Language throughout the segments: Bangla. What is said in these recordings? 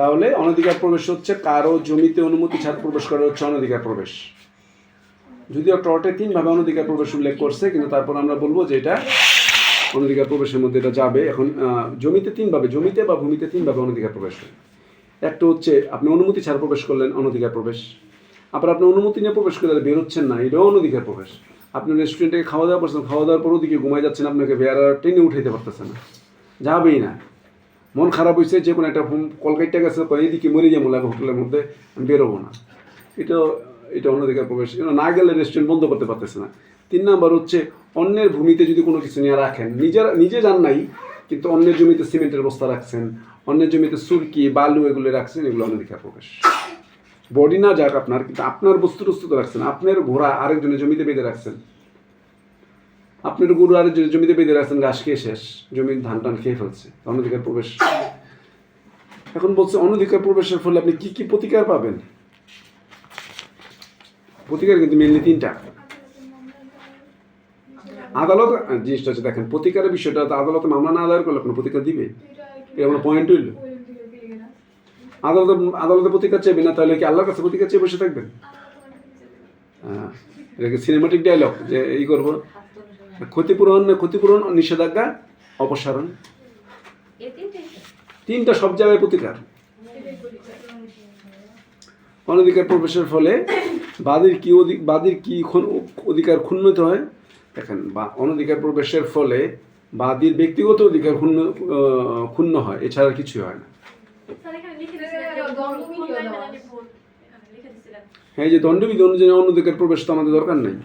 তাহলে অনধিকার প্রবেশ হচ্ছে, কারও জমিতে অনুমতি ছাড়া প্রবেশ করা হচ্ছে অনধিকার প্রবেশ। যদিও টর্টে তিনভাবে অনধিকার প্রবেশ উল্লেখ করছে, কিন্তু তারপর আমরা বলব যে এটা অনধিকার প্রবেশের মধ্যে এটা যাবে। এখন জমিতে তিনভাবে, জমিতে বা ভূমিতে তিনভাবে অনধিকার প্রবেশ হয়। একটা হচ্ছে, আপনি অনুমতি ছাড়া প্রবেশ করলেন, অনধিকার প্রবেশ। আবার আপনি অনুমতি নিয়ে প্রবেশ করলে বেরোচ্ছেন না, এটাও অনধিকার প্রবেশ। আপনি রেস্টুরেন্টে খাওয়া দাওয়া করছেন, খাওয়া দাওয়ার পর ওদিকে ঘুমাই যাচ্ছেন, আপনাকে বেয়ারা ট্রেনে উঠাইতে পারতেছে না। যাবেই না। মন খারাপ হয়েছে যে কোনো একটা হোম কলকাতা গেছে, কয় এইদিকে মরে যাব লাগে হোটেলের মধ্যে, আমি বেরোবো না। এটা এটা অন্যদিকে প্রবেশ না গেলে রেস্টুরেন্ট বন্ধ করতে পারতেছে না। তিন নাম্বার হচ্ছে, অন্যের ভূমিতে যদি কোনো কিছু নিয়ে রাখেন, নিজের, নিজে যান নাই, কিন্তু অন্যের জমিতে সিমেন্টের বস্তা রাখছেন, অন্যের জমিতে সুরকি, বালু এগুলো রাখছেন, এগুলো অনধিকার প্রবেশ। বডি না যাক আপনার, কিন্তু আপনার বস্তু টস্তু রাখছেন, আপনার ঘোড়া আরেকজনের জমিতে বেঁধে রাখছেন। আপনার গরু আরেকজনের জমিতে বেঁধে রাখছেন, ঘাস খেয়ে শেষ। জমির ধান টান খেয়ে ফেলছে। অনধিকার প্রবেশ। এখন বলছে অনধিকার প্রবেশের ফলে আপনি কি কি প্রতিকার পাবেন? প্রতিকার কিন্তু মেনলি তিনটা। আদালত জিনিসটা হচ্ছে দেখেন, প্রতিকারের বিষয়টা তো আদালতে মামলা না আদায় করলে কোনো প্রতিকার দিবে? এটা কোনো পয়েন্ট হইল? আদালতে আদালতে প্রতিকার চাইবে না, তাহলে কি আল্লাহর কাছে প্রতিকার চেয়ে বসে থাকবেন? হ্যাঁ এটাকে সিনেমাটিক ডায়লগ যে এই করব? ক্ষতিপূরণ ক্ষতিপূরণ নিষেধাজ্ঞা অপসারণ? তিনটা সব জায়গায় প্রতিকার। অনধিকার প্রবেশের ফলে বাদীর কি অধিক বাদীর কি অধিকার ক্ষুণ্ণিত হয়? দেখেন বা অনধিকার প্রবেশের ফলে বাদীর ব্যক্তিগত অধিকার ক্ষুণ্ণ ক্ষুণ্ণ হয় এছাড়া কিছু হয় না। হ্যাঁ এই যে দণ্ডবিধি অনুযায়ী অনধিকার প্রবেশ তো আমাদের দরকার নেই।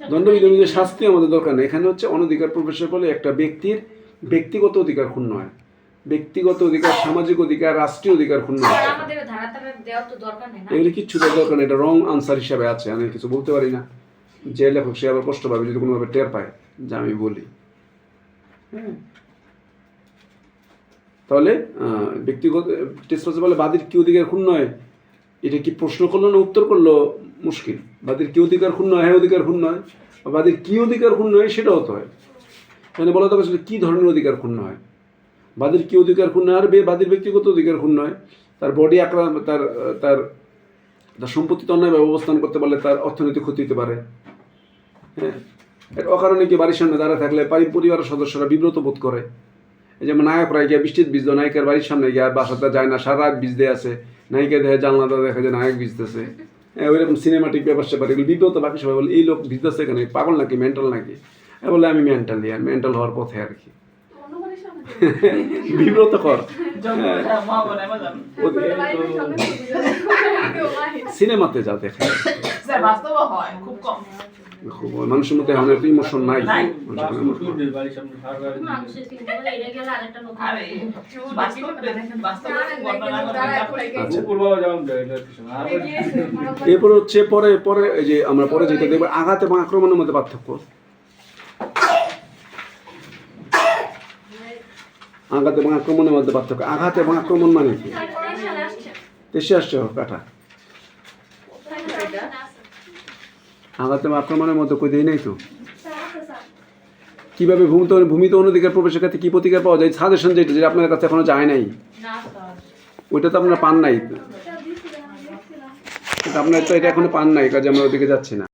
দণ্ডবিধি শাস্তি আমাদের দরকার নেই। এখানে হচ্ছে অনধিকার প্রবেশের ফলে একটা ব্যক্তির ব্যক্তিগত অধিকার ক্ষুণ্ণ হয়। ব্যক্তিগত অধিকার সামাজিক অধিকার রাষ্ট্রীয় অধিকার ক্ষুণ্ণ হয়। এগুলি কিচ্ছু দরকার নেই। এটা রং আনসার হিসাবে আছে। আমি কিছু বলতে পারি না। যে লেখক সে আবার কষ্ট পাবে যদি কোনোভাবে টের পায় যে আমি বলি। হ্যাঁ। তাহলে ব্যক্তিগত টেস্ট বলে বাদীর কি অধিকার ক্ষুণ্ণ হয়? এটা কি প্রশ্ন করল না উত্তর করল? মুশকিল। বাদীর কি অধিকার ক্ষুণ্ণ হয়? হ্যাঁ অধিকার ক্ষুণ্ণ হয়। বাদীর কি অধিকার ক্ষুণ্ণ হয়? সেটা হতে হয়। মানে বলা দরকার ছিল কী ধরনের অধিকার ক্ষুণ্ণ হয়? বাদীর কি অধিকার ক্ষুণ্ণ আর বে- বাদীর ব্যক্তিগত অধিকার ক্ষুণ্ণ হয়। তার বডি আক্রান্ত তার তার তার সম্পত্তিতে অন্যায়ভাবে অবস্থান করতে পারলে তার অর্থনৈতিক ক্ষতি হতে পারে। হ্যাঁ? অকারণে কি বাড়ির সামনে দাঁড়া থাকলে পরিবারের সদস্যরা বিব্রত বোধ করে। এই যেমন নায়করা গিয়া বৃষ্টির বীজ দেয় নায়িকার বাড়ির সামনে গিয়া বাসাতে যায় না, সারা রাত বীজ দিয়ে আছে। নায়িকা দেখে জানলাটা দেখা যায় নায়ক ভিজতেছে। হ্যাঁ ওইরকম সিনেমাটিক ব্যাপার স্যাপার এগুলো বিব্রত বাকি সবাই বলে এই লোক ভিজতেছে কেন? পাগল নাকি? মেন্টাল নাকি? হ্যাঁ বলে আমি মেন্টালি আর মেন্টাল হওয়ার পথে আর কি। বিব্রত কর সিনেমাতে যা দেখে খুব মানুষের মধ্যে এখন একটু ইমোশন নাই। এরপর হচ্ছে পরে পরে এই যে আমরা পরে যেটা দেখব আঘাত এবং আক্রমণের মধ্যে পার্থক্য। আঘাত এবং আক্রমণের মধ্যে পার্থক্য। আঘাত এবং আক্রমণ মানে কি? দেশে আসছে। হোক কাটা। আঘাত তো আক্রমণের মতো কই দেই নাই তো? কীভাবে ভূমিতে ভূমিতে অনধিকার প্রবেশের ক্ষেত্রে কি প্রতিকার পাওয়া যায়? সাজেশন যেটা যেটা আপনার কাছে এখনও যায় নাই। না স্যার ওইটা তো আপনারা পান নাই। এটা আপনার তো এটা এখনও পান নাই কাজে আমরা ওদিকে যাচ্ছি না।